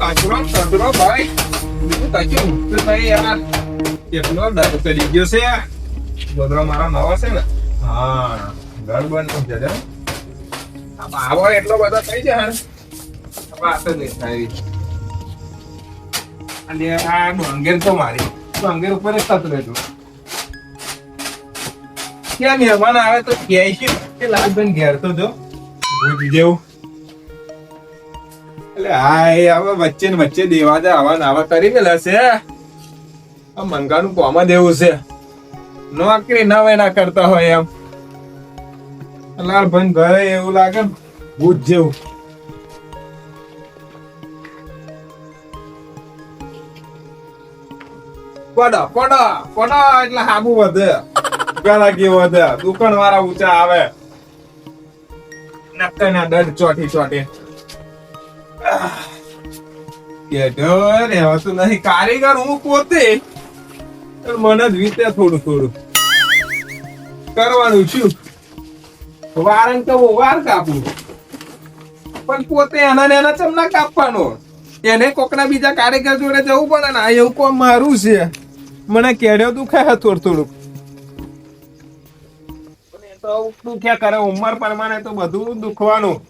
કાચરો કચરો ભાઈ બીજું કશું ઊંઘતું નહીં યાર કેટલો ડર કરી ગયો છે ગોદરો મારો નવો છે ને હા ઘર બંધ છે જો. આ બાવો એટલો બધો થઈ જાય વાત જ નહીં થાય. અને આ ડોંગેર તો મારી ડોંગેર ઉપર જ થતું રહેતું ક્યાં મહેમાન આવે તો કે લાલબેન ઘેર તો જો જેવું એટલે હા એ હવે વચ્ચે ને વચ્ચે દેવા દે, આવા નાવા કરી મેલા આ મંગાનું કોમાં દેવું છે. નોકરી ના વેના કરતા હોય એમ. લાલ ભાઈ ઘરે એવું લાગે ને, ભૂત જેવું. પડો પડો, પડા એટલે હાબુ વધે. ગરાકી વધે. દુકાન વાળા ઊંચા આવે. નક્કરના દડ ચોટી ચોટી. રહેવાતું નહીં. કારીગર, હું પોતે? મને જ વીતે થોડું થોડું. કરવાનું છું. વારન તો વાર કાપું. પણ પોતે એના ને એના ચમના કાપવાનો? એને કોકના બીજા કારીગર જોડે જવું પડે ને એવું કોમ મારું છે? મને કેડ્યો દુખાય થોડું થોડું. પણ એ તો દુખ્યા કરે, ઉંમર પ્રમાણે તો બધું દુખવાનું.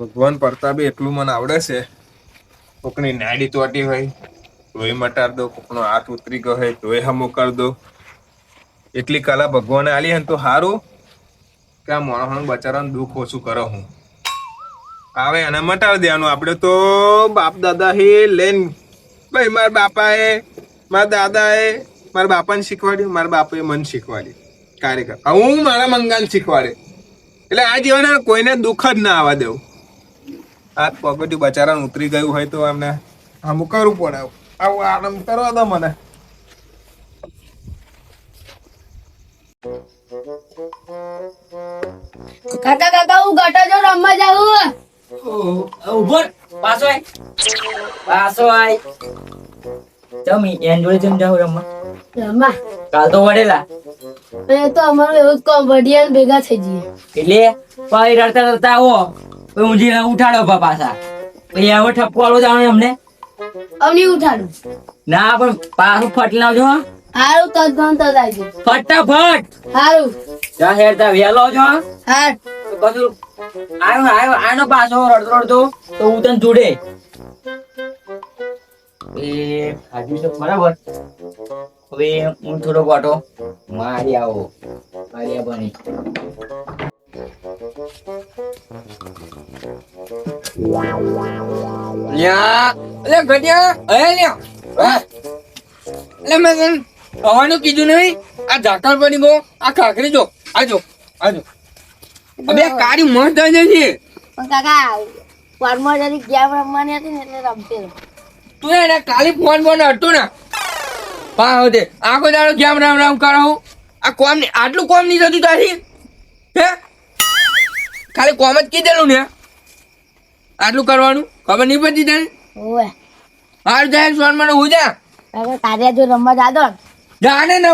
ભગવાન પ્રતાપે એટલું મને આવડે છે. કોકની નાડી તોટી હોય તોય મટાડ દો, કોકનો હાથ ઉતરી ગયો હોય તોય હમો કરી દો. એટલી કલા ભગવાને આલી હે તો સારું કે આ માણસનું બચારાનું દુઃખ ઓછું કરો હું. આવે એને મટાડી દેવાનું. આપણે તો બાપ દાદા હે લઈને, ભાઈ, મારા બાપાએ, મારા દાદાએ, મારા બાપાને શીખવાડ્યું, મારા બાપાએ મને શીખવાડ્યું. કાર્યકર. હું મારા મંગાને શીખવાડે. એટલે આ જીવન કોઈને દુઃખ જ ના આવવા દેવું. હાથ પગડ્યું બચારાને ઉતરી ગયું હોય તો એમને આમ કરવું પડે. આવું આરામ કરવા દો મને. કાકા કાકા હું ગટો જો રમવા જાઉં ઊભો પાછો આય. પાછો આય. ચમ એન જોડે જમ જાવ રમવા. રમવા? કાલ તો વડેલા. એ તો અમારું એવું જ કોમ વડિયાને ભેગા થઈ જઈએ. એટલે પાઈ રડતા રડતા આવો. ઊંઘી ઉઠાડો પા પાછા. પછી હવે ઠપકો આલો જાણો અમને. અમને ઉઠાડું. ના પણ પાછું ફટ લાવજો હારું તો જ ભણ તો જાય ફટાફટ. હારું. જા હેરતા વહેલો છો હાર. તો કશું આયો આયો આનો પાછો રડતો રડતો તો હું તને જોડે. એ ખાધું છે બરાબર. હવે હું થોડો વાટો. મારી આવો મારી આ બની. લ્યા અલે ગડિયા અરે લ્યા અલે મેં આવવાનું કીધું નહીં આ ઝાકળ પડી ગયો આ ખાખરી જો આજો આજો અબે કાળી મસ્ત થઈ છે. પણ કાકા જરી હતી ને એટલે રમતી તું એને કાલી ફોન ફોન હતું ને. હા હોતે આખો દાડો કેમ રામ રામ કરાવું. આ કોમ આટલું કોમ નહીં થતું તારી? હે? ખાલી કોમ જ કીધેલું ને. આટલું કરવાનું? ખબર નહીં પડતી તને? ઓવે. હારું જાય સોન મને હું જા હવે તારે જો રમવા જાદો જાને ન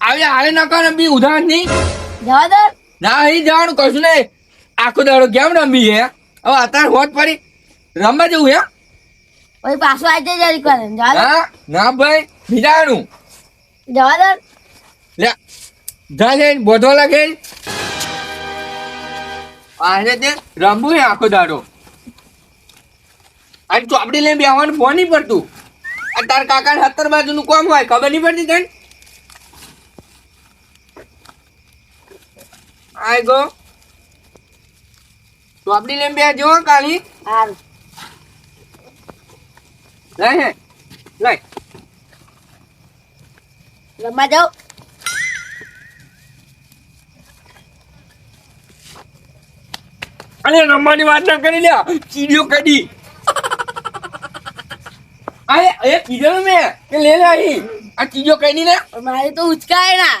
આવે હાલે ન કર બી ઉધાર નહીં. જવા દો. ના અહીં જવાનું કશું નહીં. આખો દાડો કેમ રમી હે? હવે અત્યારે હોત પડી. રમવા જવું હે? પછી પાછો આજે જરી કરે. જવા દો. હા? ના ભાઈ બીજાનું. જવા દો. લે. જા જઈને બોધો લાગે. આજે તે રમવું હે આખો દાડો. આજે ચોપડી લઈને બેહવાનું ફોન નહીં પડતું. આ તાર કાકા સત્તર બાજુનું કોમ હોય ખબર નહીં પડતી તને? આય ગો. ચોપડી લઈને બે જો કાલી. લઈ હે લઈ રમવા જાઉં અને રમવાની વાત ના કરી લ્યા ચીડિયો કડી આ એ કીધેલું મેં કે લે લે અહીં આ ચીજો કઈ ને મારે તો ઉચકાય ના.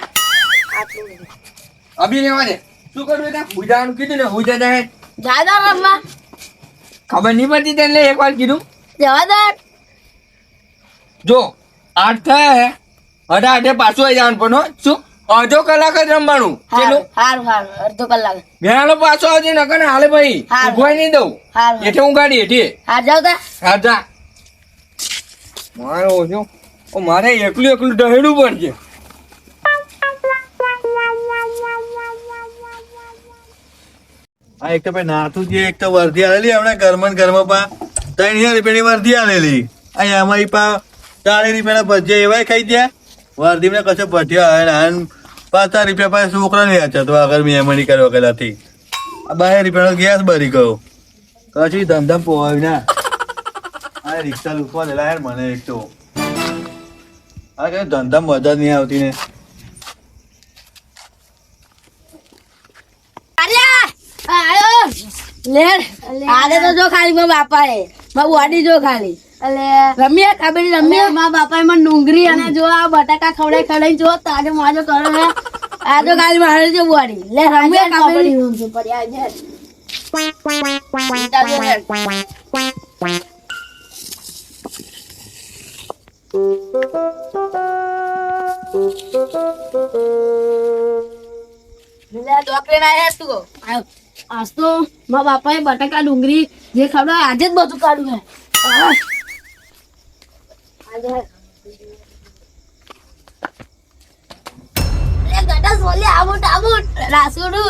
અભી લેવા દે શું કરું બેટા હુજાનું કીધું ને હુજા જાય. જા દો રમવા ખબર નહીં પડતી તને લે એકવાર કીધું? જવા દો. જો આઠ થયા હે. અઢા અઢે પાછું આવી જવાનું પણ શું? અડધો કલાક જ રમવાનું. હારું હારું હારું અડધો કલાક. મેળો પાછો આવજે નકર હાલે ભાઈ. હા. નહીં દઉં. એટલે હું ગાડી એઠે હા જાવ તા. હા જા. મારે ઓછો. ઓ મારે એકલું એકલું ડહેડું પડશે. આ એક તો ભાઈ નાથું જે એક તો વર્ધી આલેલી હમણાં ગરમન ગરમ પા ત્રણ હજાર રૂપિયાની વર્ધી આલેલી. અહીંયા અમારી પા ચાલીસ રૂપિયાના ભજીયા એવાય ખાઈ ગયા. વર્ધી ને કશો ભજીયા આન પાછા રૂપિયા પાસે છોકરાને વેચે તો આગળ મહેમાની કરવા આ બાર રૂપિયાનો ગેસ ભરી ગયો. કશું ધમધમ પોવાય ના. આ રિક્ષા લૂકવા દેલા યાર મને એક તો. આ કઈ ધંધા મજા નહીં આવતી ને. આયો! લે આલે તો જો ખાલી મારા બાપા એ મારા બોડી જો ખાલી. અલે રમીએ કાબડી રમીએ મારા બાપા એમાં ડુંગળી અને જો આ બટાકા ખવડાઈ ખવડાઈ જો તાજો માજો કરો હે. આ જો ખાલી મારે જો બોડી લે પર આ જે. આજ તો મારા બાપાએ બટાકા ડુંગળી જે ખવડાવે આજે જ બધું કાઢ્યું હે. આઉટ આઉટ રાસુડુ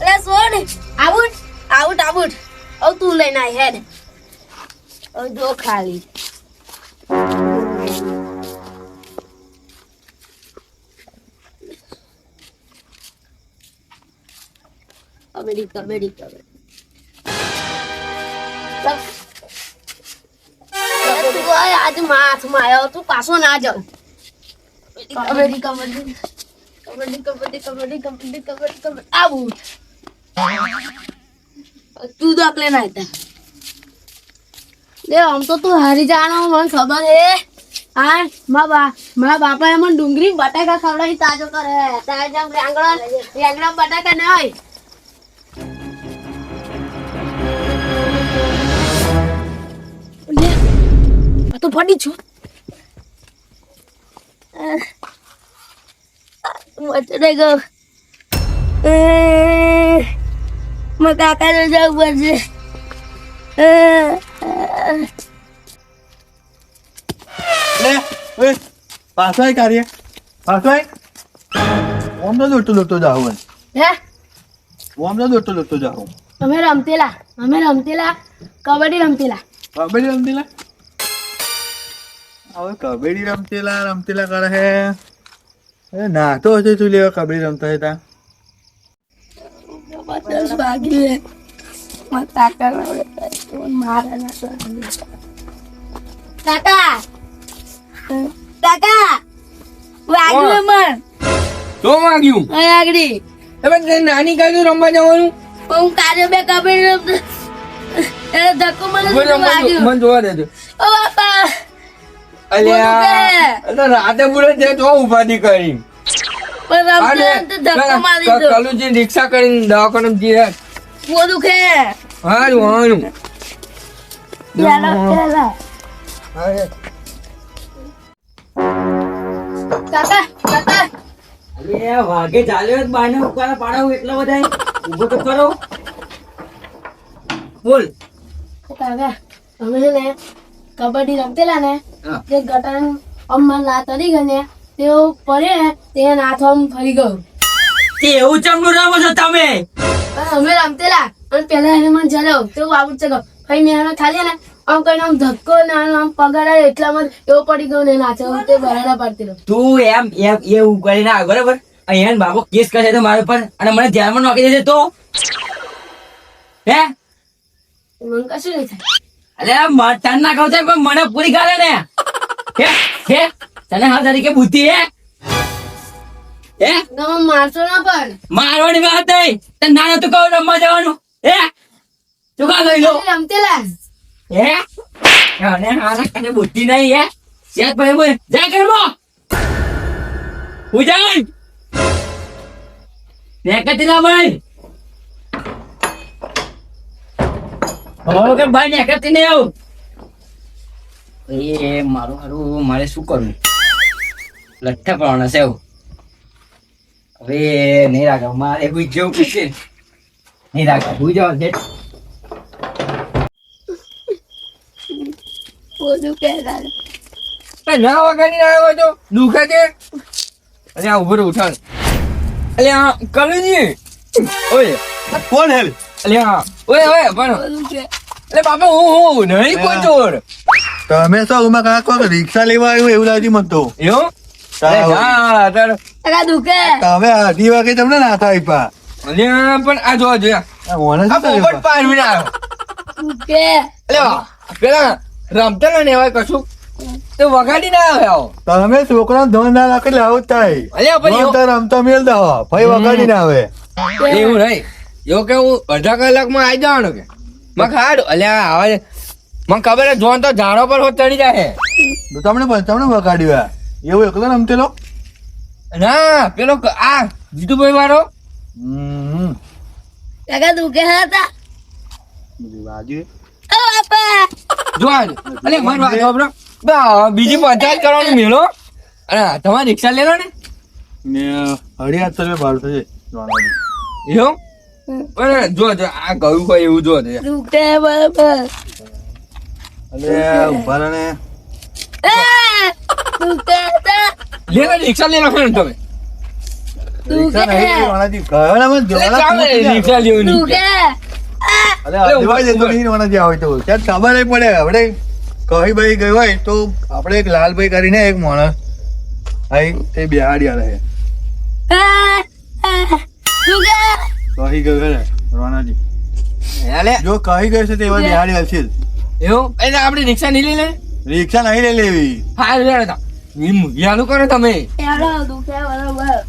અરે સોડ આઉટ આઉટ આઉટ ઓ તું લઈને હેડ ઓ જો ખાલી અમેરિકા અમેરિકા તું આજે માથમાં આવ્યો તું પાછો ના જાવ કબડ્ડી કબડ્ડી કબડ્ડી કબડ્ડી કબડ્ડી કબડ્ડી કબડ્ડી કબડ્ડી. આવું. તું દકલે ના હતા દે આમ તો તું હારી જાણો, મને ખબર હે. હા મા બા મારા બાપા એમાં ડુંગળી બટાકા ખવડાવી તાજો કરે. તાજા આંગળા આંગળા બટાકા ના હોય. આ તો ફટી છું. મચડે ગયો મારા કાકાને જવું પડશે. પાછો આય કાર્ય. પાછો આય. ઓમ તો દોડતો દોડતો જાવ હે? ઓમ તો દોડતો દોડતો જાવ અમે રમતેલા અમે રમતેલા કબડ્ડી રમતેલા. કબડ્ડી રમતીલા? હવે કબડ્ડી રમતેલા રમતેલા કરે હે. એ ના તો હજુ તું લેવા કબડ્ડી રમતા દસ હે કાકા કાકા! કાકા! વાગ્યું મન તો વાગ્યું? અહીં આગળી. તમે નાની કાજુ રમવા જવાનું? હું કાલે બે કબડ્ડી રમતો. એને ધક્કો મને વાગ્યું. જોવા દેજો. ઓ બાપા! અલ્યા બોલું એ તો રાતે બુડે તે તો ઉપાધિ કરી. કલુજી રિક્ષા કરીને દવાખાને જઈએ બોલું કે? હારું હારું. કાકા કાકા. અરે વાઘે ચાલ્યો બાને ઉપર પાડો એટલા બધા ઊભો તો કરો બોલ. કાકા અમે છે ને કબડ્ડી રમતેલા ને. તે ગટાન અમ્મા ના તરી ગઈ ને તેઓ પડે ને તે નાથ ફરી ગયું. તે એવું ચમનું રમો છો તમે? અમે રમતેલા અને પેલા એને મને જલાવ તેવું આવું જ છે ભાઈ મેં ખાલી ને આમ કઈ આમ ધક્કો ને આમ પગાર એટલામાં જ એવો પડી ગયો ને નાચો તે બરાડા પાડતી તું એમ એમ એવું કરી ના બરાબર? અહીંયા બાબો કેસ કરશે તો મારા ઉપર અને મને ધ્યાનમાં નોકી દેશે તો. હે? મને કશું નહીં થાય. અરે મટન ના ખાવ પણ મને પૂરી કરે ને. હે હે તને હા તરીકે બુદ્ધિ હે? હે? તમે મારશો ના પણ. મારવાની વાત નહીં. તને ના તું કહું રમવા જવાનું? હે? તું કા ગઈ લો? ખાલી રમતેલા હે? અને હારા કને બુદ્ધિ નહીં હે? સેત ભાઈ બોલ. જા કરમો ઉજાન. નેકતી ના ભાઈ કે ભાઈ નેકતી નહીં આવું? એ મારું હારું મારે શું કરવું? લઠ્ઠા પડવાના છે હવે નહીં રાખે મારે કોઈ જેવું પૂછે નહીં. રાખે હું જાઉં છે બધું કે ના વગાડી આવ્યો તો? દુખે છે? અરે આ ઊભો ઉઠાડ. અલે આ કલુજી ઓય. આ કોણ હેલ? અલે ઓય ઓય પણ બધું બાપા હું હું નહીં કોઈ ચોર તમે શું ઉમા કાકા કોઈ રિક્ષા લેવા આવ્યું એવું લાગ્યું મને તો. એવું? ના તમે અઢી વાગે તમને ના થાય પા પણ આ જોવા જોયા આવ્યો. પેલા રમતા ને એવા કશું? તો વગાડી ના આવ્યો. તમે છોકરા ધોન ના રાખે એટલે આવું થાય. અલે પણ ધોન એવું- તો રમતા મેલ દો. ભાઈ વગાડી ના આવે. એવું નહીં. એવું કે હું અડધા કલાકમાં આવી જવાનું કે? મેં ખાડ અલ્યા આવા મને ખબર જોન તો ઝાડો પર હોત ચડી જાય તો તમને તમને વગાડ્યું આ એવું એકલો રમતેલો ના પેલો? આ જીતુભાઈ વાળો. હમ. કાકા દુખે હતા? બાજુ ઓ બાપા. જો આજ. અલે મારી વાત સાંભળો. બીજી પંચાયત કરવાનો મેળો. અને તમારે રિક્ષા લેલો ને ને અઢી હાથ રૂપિયા ભાડું થશે. એવું? પણ જો જો આ કયું હોય એવું જો જો. દુખે બરાબર અલે ઊભા રહો ને. દુખે લે લે, રિક્ષા લેલો ને તમે. રિક્ષા મને જોવાના દુખે અલે જતો નહીં જ્યાં તો. ત્યાં ખબર નહીં પડે આપણે કહી ભાઈ ગયો હોય તો આપણે એક લાલભાઈ કરીને એક માણસ આઈ તે બિહાડી રહે! દુખે કહી ગયો છે રોનાજી જો કહી ગયો છે તે એવા બિહાડી હશે એવું? એટલે આપણે રિક્ષા નહીં લઈ લે? રિક્ષા નહીં લઈ લેવી. હા લે તા. મુગિયાનું કરો તમે. યારો દુખે બરાબર.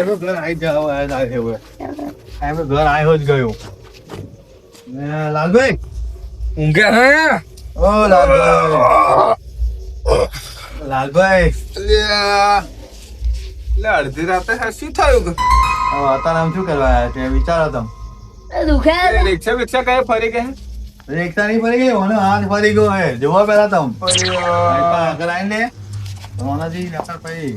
એનું ઘર આઈ જાવ, આઈ જાવ એવું. એનું ઘર આયો જ ગયો. લાલભાઈ? ઊંઘે હા ઓ લાલભાઈ. લાલભાઈ. એટલે અડધી રાતે શું થયું? અત્યારે આમ શું કરવા આવ્યા છે? વિચારો તમે. રિક્ષા બિક્ષા કઈ ફરી ગયા રિક્ષા નહીં ફરી ગઈ? મને હાથ ફરી ગયો હે. જોવા પેલા તમ. આગળ આવીને રોનાજી ભાઈ.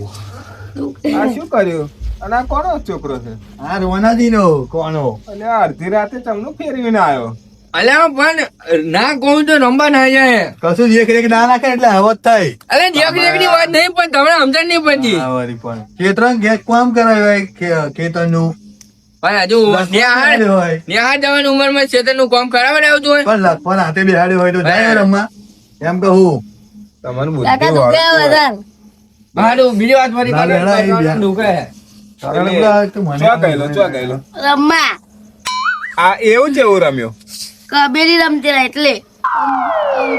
આ શું કર્યું? અને આ કોનો છોકરો છે? આ રોનાજી નો કોનો એટલે અડધી રાતે તમને ફેરવીને આવ્યો? અલ્યા પણ ના કહું તો રમવા ના જાય. કશું દેખ રેખ ના નાખે એટલે હવત થાય. અરે જેક જેકની વાત નહીં પણ તમને સમજણ નહીં પડતી. પણ. ખેતરન ગેસ કામ કરાવ્યો હોય ખે- પણ હજુ જવાની ઉંમરમાં ખેતરનું કામ કરાવવા હોય. પણ લખપણ હાથે બેહાડ્યો હોય તો જાય રમવા. એમ કહું. તમારું બુદ્ધિ બીજી વાત ના, ના, ના, દુખે ચો ગયેલો રમવા. આ એવું છે એવું રમ્યો. કબેરી રમતી રહે એટલે.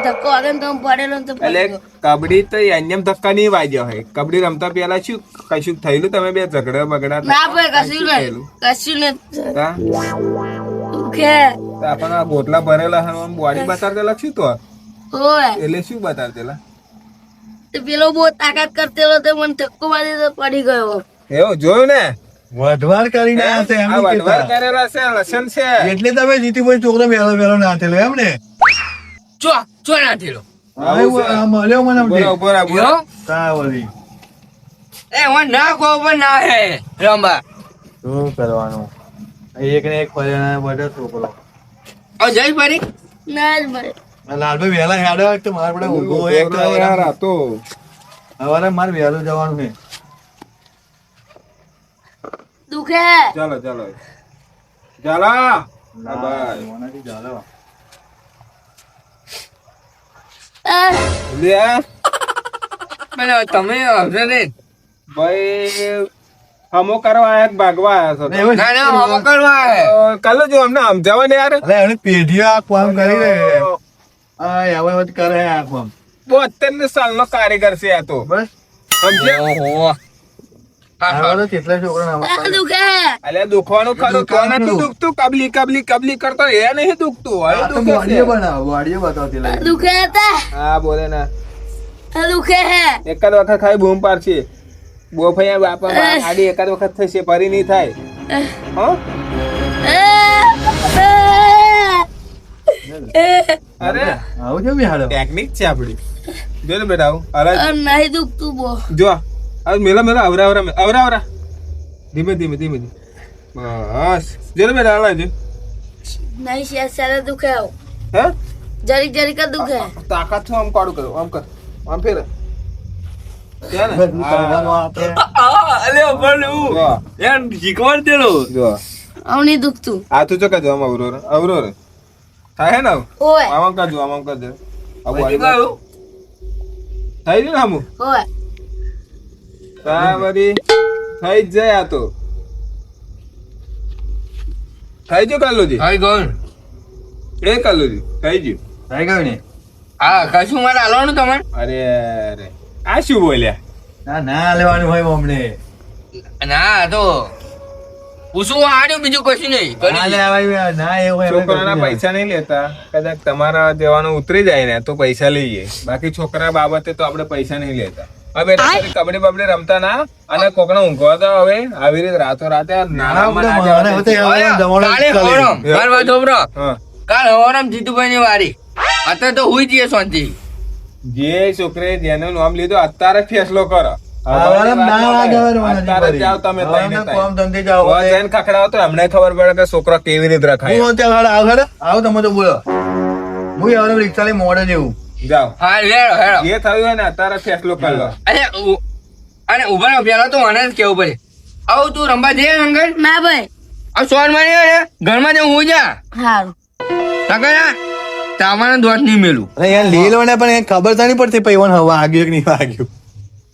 ધક્કો વાગે તો પડેલો તો એટલે. કબડ્ડી તો એમ ધક્કા નહીં વાગ્યો હોય. કબડ્ડી રમતા પેલા શું કશું થયેલું? તમે બે ઝઘડા બગડા ના ભાઈ કશું નહીં. કશું નહીં. તા? આપણને આ ભરેલા હોય બોડી બતાડતેલા શું તો? એટલે શું બતાવતેલા તો પેલો બહુ તાકાત કરતેલો તો મને ધક્કો મારી પડી ગયો. એવો જોયું ને? વઢવાર કરીને આવ્યા છે એમ વઢવાર કરેલા છે લસણ છે. એટલે તમે જીતીભાઈ છોકરો વેલો વેલો ના થયેલો એમ ને ચો ચો ના થયેલો મળ્યો મને એ હું પણ હે શું કરવાનું? એક ને એક ફર્યા બધો છોકરો જઈ ફરી. ના મળે આ લાલભાઈ વહેલા હેડો તો મારે પડે એક તો આ તો. સવારે મારે વહેલું જવાનું છે. દુખે. ચાલો ચાલો. ચાલો. મોનાથી ચાલો. લે. મને તમે આવજો ને. ભાઈ હમો કરવા આયા કે ભાગવા આયા છો ના ના હમો કરવા હે કાલે જો અમને સમજાવો ને યાર. અરે એમની પેઢીઓ આ કામ કરી રહી આ હવે હવે કરે આ કામ. બોતેર ને સાલ નો કારીગર છે આ તો. બસ. સમજે ઓહો. દુખવાનું ખરું. તો નથી દુખતું? કબલી કબલી કબલી કરતો એ નહીં દુખતું. હવે દુખે બનાવો દુખે હા બોલે ના. દુખે હે? એકાદ વખત ખાલી બૂમ પાડશે. બોફૈયા બાપા ખાલી એકાદ વખત થશે ફરી નહીં થાય. હો. અરે આવું છે બિહાડો ટેકનિક છે આપડી જો ને બેટા આવું. અરે નહીં દુખતું બો. જો આ મેલા મેલા આવરા આવરા મે- આવરા આવરા. ધીમે ધીમે ધીમે ધીમે. બસ. જરે બેટા હાલાય જે નહીં શેર શેર દુખે આવ. હે? જરી જરી જ દુખે. તાકાત છે આમ કાડું કરો આમ કર. આમ ફેર. દુખતું. આ તું ચકા જો આમ અવરો રે? અવરો રે? થાય હે ને આમ કરજો આમ આમ કરજો. આવું આવી થઈ ગયું ને આમું ઓય વળી થઈ જ જાય આ તો. થઈ ગયું કાલુજી? થઈ ગયું. એ કાલુજી થઈ ગયું. થઈ ગયું ને? હા કશું મારે હાલવાનું તમારે? અરે અરે. આ શું બોલ્યા? ના ના લેવાનું હોય બમણે ના તો પૂછવું બીજું કશું નહીં. છોકરાના પૈસા નહીં લેતા. કદાચ તમારા દેવાનું ઉતરી જાય ને તો પૈસા લઈએ. બાકી છોકરા બાબતે તો આપણે પૈસા નહીં લેતા. હવે કબડ્ડી બબડી રમતા ના અને કોકને ઊંઘવા તો હવે આવી રીતે રાતો રાતે ના કાલે હવારામ જીતુભાઈ ની વારી. અત્યારે તો હુઈ જઈએ શાંતિ. જે છોકરે જેનું નામ લીધું અત્યારે ફેસલો કરો. ના ના છોકરો કેવી રીતે રખાય. હું ત્યાં આગળ આવો તમે તો બોલો. હું રિક્ષા લઈ મોડે જેવું જાઓ. હા હેડો હેડો જે થયું હોય ને અત્યારે ફેસલો કરી લો. અરે અને ઊભા રહો પેલા તો મને જ કેવું પડે. આવું તું રમવા જઈએ અંગર ના ભાઈ. આ સોન મારી હોય ઘરમાં જઈને હું જા. સારું તકડા તામાને દોષ નહીં મેલું. અરે યાર લીલો ને પણ ખબર તો નહીં પડતી પૈવન હવા વાગ્યું કે નહીં વાગ્યું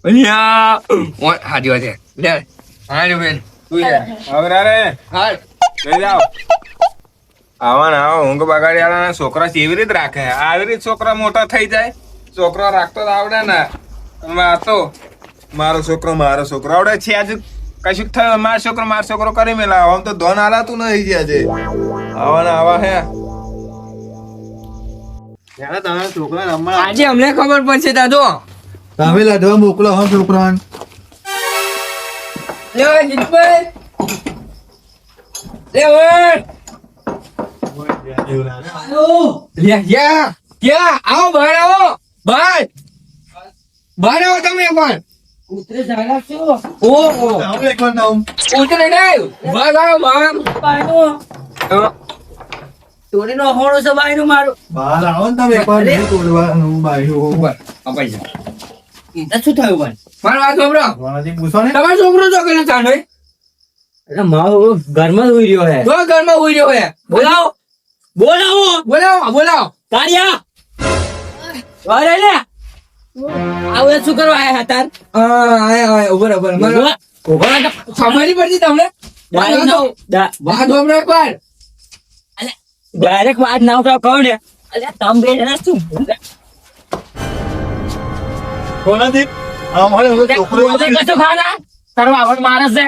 અહીંયા હાજી વાત છે. લે. હા બેન. તું. હવે રે હા લઈ જાઓ. આવા ને આવા ઊંઘ બગાડી વાળા છોકરા કેવી રીતે રાખે. આવી રીતે છોકરા મોટા થઈ જાય. છોકરો રાખતો તો આવડે ને. આ તો મારો છોકરો મારો છોકરો. આવડે છે આજે કશું થયું મારો છોકરો મારો છોકરો કરી મેલા. આમ તો ધોન હાલાતું નહીં ગયા છે આવા ને આવા હે. છોકરા આજે અમને ખબર પડશે દાદો. તમે લડવા મોકલો હો છોકરાને. લે ઓય, લે ઓય. લે યા ક્યાં આવો બહાર આવો બહાર બહાર આવો તમે પણ ઉતરે જાગા છો ઓહો આવો એક વાર નામ. ઉતરે નહીં બહાર આવો મામ બાયનો તોડી નો હોણો છે બાયનું મારું બહાર આવો ને તમે એક વાર નહીં તોડવાનું બાયું. ઉપર અપાઈ જા એને શું થયું પણ મારી વાત સાંભળો વાણાજી પૂછો ને તમારો છોકરો તો મારો ઘરમાં ઉઈ રહ્યો હે તો ઘરમાં ઉઈ રહ્યો હે બોલાવો બોલાવો બોલાવો બોલાવો. કાળિયા અરે લે. આવું શું કરવા આયા હતા? હા આયા આયા ઉપર ઉપર મારો સમજની પડતી તમને? વાત હમણાં સાંભળો એકવાર ડાયરેક્ટ વાત ના ઉઠાવ કહું ને. અલ્યા તમ બે જણા શું વાણાજી, આ મારે હવે છોકરો કશું ખાના? તારો આવડ મારે છે.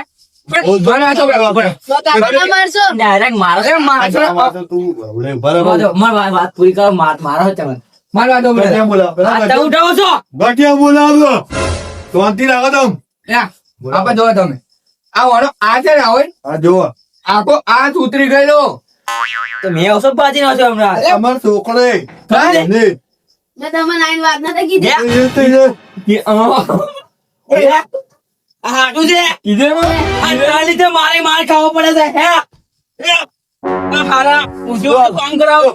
તમે. તમે તમ. તમે. ને આખો હાથ ઉતરી ગયેલો. તો મેં અવસર બાજી છો હમણાં. છોકરો? એને. મેં તમને આઈને વાત નથી કીધી. હાટું છે. મારે માર ખાવો પડે છે. હે? કામ કરાવો. કામ કરાવો.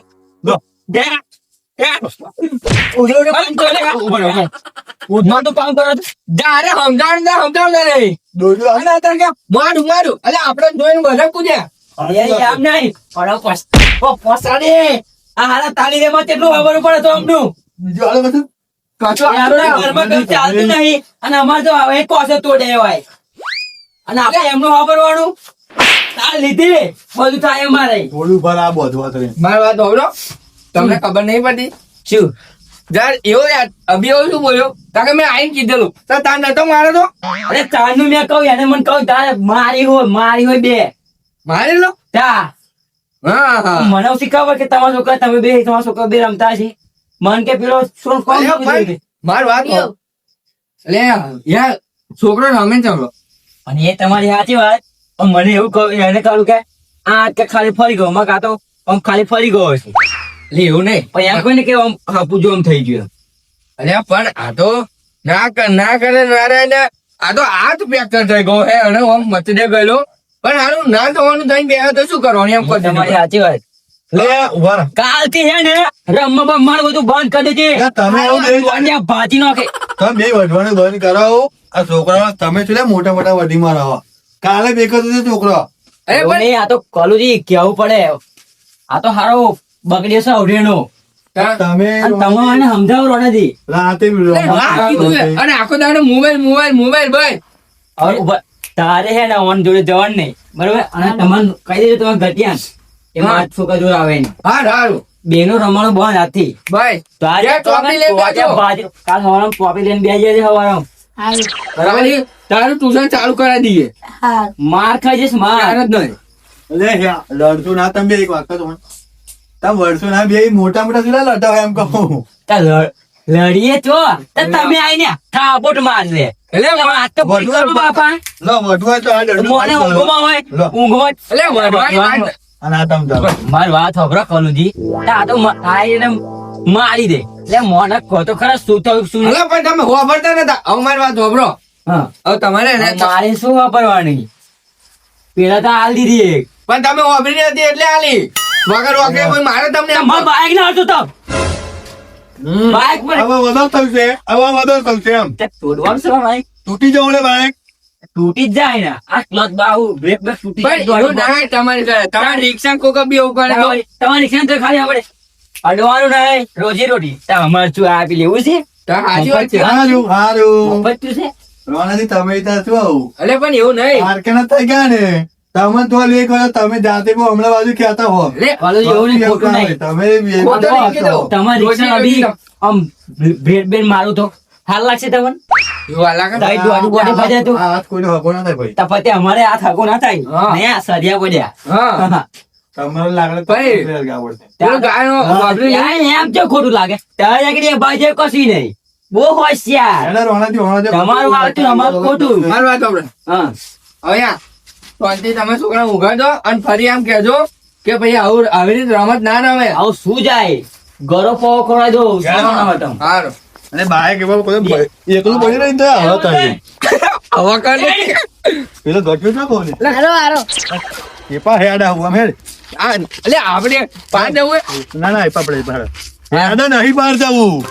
ઉદ્યોગ તો કામ કરો જારે સમજાણ દે સમજાણ દે નહીં દોડ્યું અને અત્યારે કે મારું મારું. એટલે આપણે જોઈને બધા નહીં. પણ પસ ઓ પસાડે. આ હારા તાલી રે માં કેટલું ખબર પડે તો અમનું? બીજું હાલે બધું? અને અમાર તો હવે કોસે તોડે હોય. અને આપણે એમનું વાપરવાનું. તાર લીધી. બધું થાય અમારે. થોડું ભર આ બધું હતું એમ. મારી વાત સાંભળો. તમને ખબર નહીં પડતી? શું? જાર એવો યાર અભી એવું શું બોલ્યો? કારણ કે મેં આઈને કીધેલું. તો તાર નતો મારો તો? અરે તારનું મેં કહું એને મને કહું તારે મારી હોય મારી હોય બે. મારી લો? તા. હા હા. મને શીખવા કે તમારા છોકરા તમે બે તમારા છોકરા બે રમતા છે મન કે પેલો શું કોણ? મારી વાત. લે યાર છોકરો રમે ચાલો. અને એ તમારી સાચી વાત પણ મને એવું કહું એને કહ્યું કે આ કે ખાલી ફરી ગયો માં કાતો આમ ખાલી ફરી ગયો છે લે એવું નહીં. પણ એમ કોઈને કે આમ હાપું જો આમ થઈ ગયો અરે પણ આ તો ના કર ના કરે ના રહે ને આ તો હાથ ફ્રેક્ચર થઈ ગયો હે અને આમ મચડે ગયેલો. પણ હારું ના થવાનું થઈને બે તો શું કરવાનું એમ કહો તમારી સાચી વાત. લે ઊભા રહો. કાલથી હે ને રમવા બમવાનું બધું બંધ કરી દેજે. તમે એવું નહીં ભાજી નાખે. તમે બે વઢવાનું બંધ કરાવો. આ છોકરાઓ તમે છે મોટા મોટા વઢીમાં રહો કાલે બેકો તો છોકરો. અરે પણ આ તો કલુજી કેવું પડે. આ તો હારો છે તમે અને સમજાવો રોનાજી રાતે આખો દાડો મોબાઈલ મોબાઈલ મોબાઈલ ભાઈ હવે તારે હે ને ઓન જોડે જવાનું નહીં. બરોબર? અને તમને કહી દેજો તમે ઘટ્યા એમાં છોકરા જોડે આવે નહીં. હા સારું. બેનો રમણો બંધ હાથી ભાઈ તો આજે ટોપી લઈને? બાજુ- કાલ સવારે ટોપી લઈને બેજે જજે સવારે હારું. બરાબર તારું ટ્યુશન ચાલુ કરાવી દઈએ. માર ખાઈ જઈશ માર. જ નહીં. લડતું ના તમે બે એક વાત કહો તમે વર્ષો ના બે મોટા મોટા લડતા લડાવ એમ કહું તા લડ- લડીએ તો. તો તમે આઈને થાબોટ માર લે. એટલે વાત તો વઢવા- બાપા. લો વઢવા તો આ લડતું મોને ઊંઘમાં હોય ઊંઘમાં એટલે વઢવાની તમે. માર વાત હોભળો કલુજી. તા આ તો મારી દે. એટલે મોને કહો તો ખરા શું થયું શું પણ તમે વાપરતા નતા. હવે મારી વાત હા. હવે તમારે મારે શું વાપરવાની પેલા તો હાલ દીધી એક. પણ તમે હોભળી નથી એટલે હાલી. વગર વગર કોઈ મારે તમને એમ બાઈક ના હતું તો બાઈક પર હવે વધો થયું છે. હવે વધો થયું છે એમ. તે તોડવાનું છે બાઈક? તૂટી જવું બાઈક. તૂટી જ જાય ને. આ ક્લચ બાહુ બ્રેક બ્રેક તૂટી જાય. તમારી તમારી રિક્ષા કોક બી એવું કરે. તમારી રિક્ષા તો ખાલી આપણે અડવાનું નહીં રોજી રોટી. તમારે શું આપી લેવું છે? રોનાજી તમે ત્યાં શું આવું? એટલે પણ એવું નહીં. માર્કેટ થઈ ગયા ને? તમે તો તમે જાતે હમણાં બાજુ કહેતા હો. એવું નહીં ખોટું નહીં. તમે. તમારી રિક્ષા આમ મારું તો હાલ લાગશે તમને? અમારે આ થાકો ના થાય હા. ને આ સરિયા પડ્યા તમારે લાગડે ભાઈ. ફેર ગાવ પડશે. પેલું ગાયનો વાપરી લે. યાર, એમ જો ખોટું લાગે તારે આગળ ભાઈ જે કશું નહીં બહુ હોશિયાર એને રોનાજી હોનાજી તમારું આવતું, અમારું ખોટું. મારી વાત હોભળો. હા હવે યા, તમે છોકરા દો અને ફરી એમ કહેજો કે ભાઈ આવું આવી રીતે રમત ના રમે આવું શું જાય ગરો પો ખોરાજો? હારું. અને બાઈક એવા કોઈ ભાઈ- એકલું પડી રહી તો હવે થાય કા કર. પેલો ગટ્યો ના બોલે હારો હારો એ પા હેડા હું આમ હેડ. આ, એટલે આપણે પાંચ જવું ના ના એ પા પડે પાડ હેડા નહીં બહાર જવું.